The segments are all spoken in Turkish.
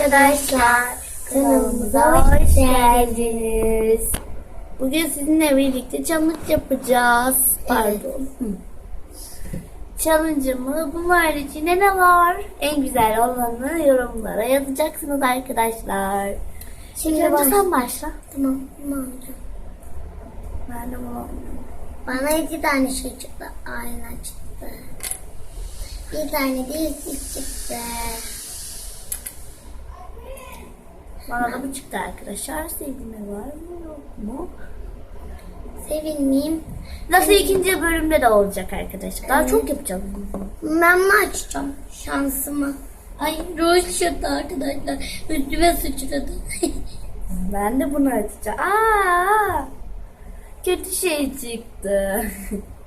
arkadaşlar. Kanalımıza hoş geldiniz. Bugün sizinle birlikte challenge yapacağız. Pardon. Hı. Challenge'ımı bunlar içinde ne var? En güzel olanı yorumlara yazacaksınız arkadaşlar. Şimdi önce ben- sen başla. Tamam, oldu? Ben de bunu Bana iki tane şey çıktı. Ayna çıktı. Bir tane de yüzük çıktı. Bana da bu çıktı arkadaşlar. Sevgime var mı yok mu? Sevinmeyeyim. Nasıl ikinci bölümde de olacak arkadaşlar. Daha Evet. çok yapacağım. Ben mi açacağım şansımı? Ay ruj arkadaşlar. Üstüme sıçradı. Ben de bunu açacağım. Aa! Kötü şey çıktı.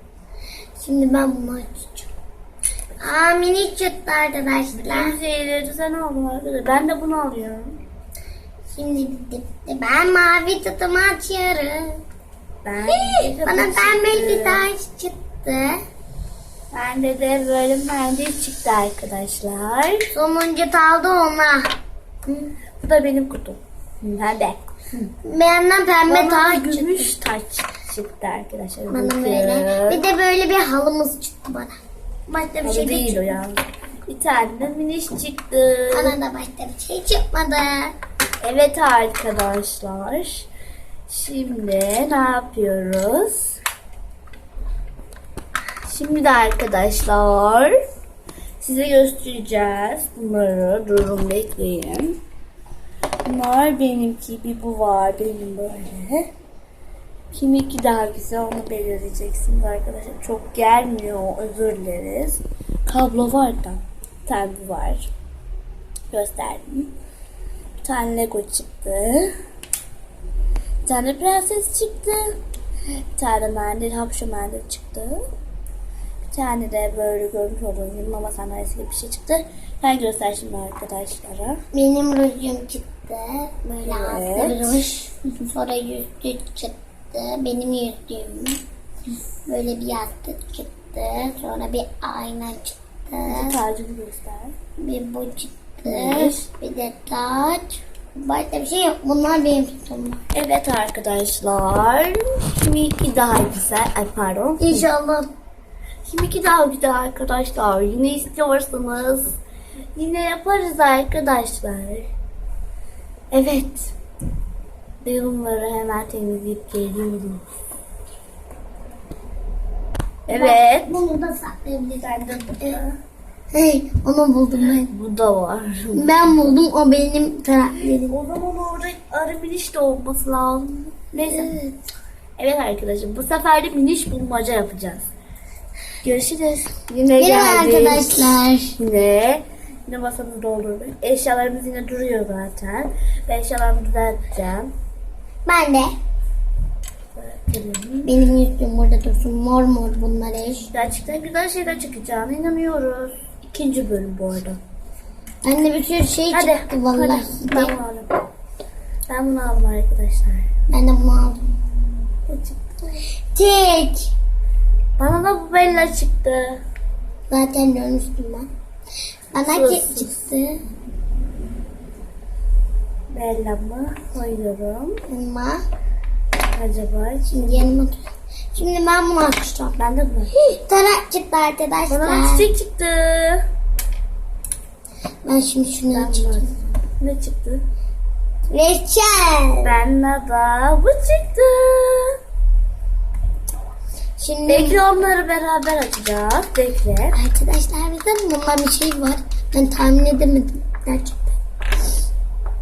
Şimdi ben bunu açacağım. Aa minik çıktı arkadaşlar. Ben şeyleri sen aldın arkadaşlar. Ben de bunu alıyorum. Şimdi bitti. Ben mavi tutumu açıyorum. Ben Bana pembe bir taş çıktı. Bende de böyle mendil çıktı arkadaşlar. Sonuncu kaldı ona. Bu da benim kutum. Hadi. Benden pembe Bana taş da çıktı. gümüş taç çıktı arkadaşlar. Bana Bakın. böyle. Bir de böyle bir halımız çıktı bana. Başka bir Ama şey değil o çıkmadı. ya. Bir tane de miniş çıktı. Bana da başka bir şey çıkmadı. Evet arkadaşlar. Şimdi ne yapıyoruz? Şimdi de arkadaşlar size göstereceğiz. Bunları durun bekleyin. Bunlar benimki bir bu var benim böyle. Kiminki daha güzel onu belirleyeceksiniz arkadaşlar. Çok gelmiyor özür dileriz. Kablo var da. Bir tane bu var. Gösterdim. Bir tane Lego çıktı. Bir tane prenses çıktı. Bir tane mendil, hapşo mendil çıktı. Bir tane de böyle görmüş olduğunuz gibi mama sandalyesi gibi bir şey çıktı. Ben göster şimdi arkadaşlara. Benim rujum çıktı. Böyle Evet. ruj. Sonra yüzlük çıktı. Benim yüzlüğüm. Böyle bir yastık çıktı. Sonra bir ayna çıktı. Tacımı göster. Bir bu çıktı. Evet. Bir de taç. Başka bir şey yok. Bunlar benim tutumum. Evet arkadaşlar. Kiminki daha güzel. Ay pardon. İnşallah. Kiminki daha güzel arkadaşlar. Yine istiyorsanız yine yaparız arkadaşlar. Evet. Yorumları hemen temizleyip geliyorum. Evet. Bunu da saklayabiliriz. Hey, onu buldum ben. Bu da var. Ben buldum, o benim karakterim. O zaman orada arı miniş de olması lazım. Neyse. Evet arkadaşlar bu sefer de miniş bulmaca yapacağız. Görüşürüz. Yine Merhaba geldik. arkadaşlar. Yine yine masamızı doldurduk. Eşyalarımız yine duruyor zaten. Ve eşyalarımı düzelteceğim. Ben de. Bakalım. Benim yüzüm burada dursun. Mor mor bunlar eş. Gerçekten güzel şeyler çıkacağına inanıyoruz. İkinci bölüm bu arada. Anne bir sürü şey Hadi. çıktı vallahi. hadi. Ben bunu aldım. Ben bunu aldım arkadaşlar. Ben de bunu aldım. Tek. Bana da bu Bella çıktı. Zaten görmüştüm ben. Bana sus. çıktı. Bella'mı koyuyorum. Ama Acaba şimdi yanıma dur. Şimdi ben bunu açacağım. ben de bunu. Tarak çıktı arkadaşlar. Bana çiçek çıktı. Ben şimdi şunu Ben açacağım. Ne çıktı? Reçel. Bende da bu çıktı. Şimdi Bekle onları beraber açacağız. Bekle. arkadaşlar bizde bundan bir şey var. Ben tahmin edemedim. Gerçekten.